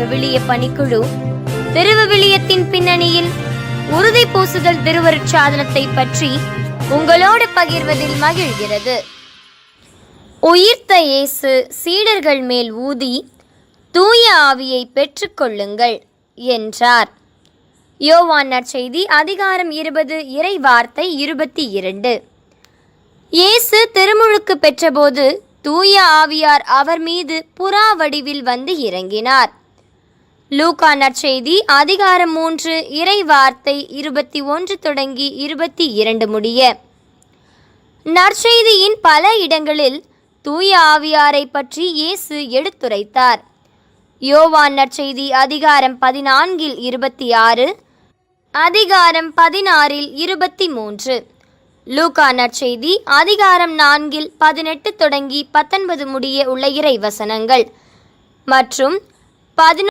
விவிலிய பணிக்குழு திருவிவிலியத்தின் பின்னணியில் உறுதி பூசுதல் திருவருட்சாதனத்தை பற்றி உங்களோடு பகிர்வதில் மகிழ்கிறது. உயிர்த்த இயேசு சீடர்கள் மேல் ஊதி தூய ஆவியை பெற்றுக்கொள்ளுங்கள் என்றார். யோவான் நற்செய்தி அதிகாரம் இருபது இறை வார்த்தை இருபத்தி இரண்டு. இயேசு திருமுழுக்கு பெற்றபோது தூய ஆவியார் அவர் மீது புறா வடிவில் வந்து இறங்கினார். லூகா நற்செய்தி அதிகாரம் மூன்று இறை வார்த்தை இருபத்தி ஒன்று தொடங்கி இருபத்தி இரண்டு முடிய. நற்செய்தியின் பல இடங்களில் தூய ஆவியாரை பற்றி இயேசு எடுத்துரைத்தார். யோவான் நற்செய்தி அதிகாரம் பதினான்கில் இருபத்தி ஆறு அதிகாரம் பதினாறில் இருபத்தி மூன்று. லூகா நற்செய்தி அதிகாரம் நான்கில் பதினெட்டு தொடங்கி பத்தொன்பது முடிய உள்ள இறை வசனங்கள் மற்றும் பதினொன்று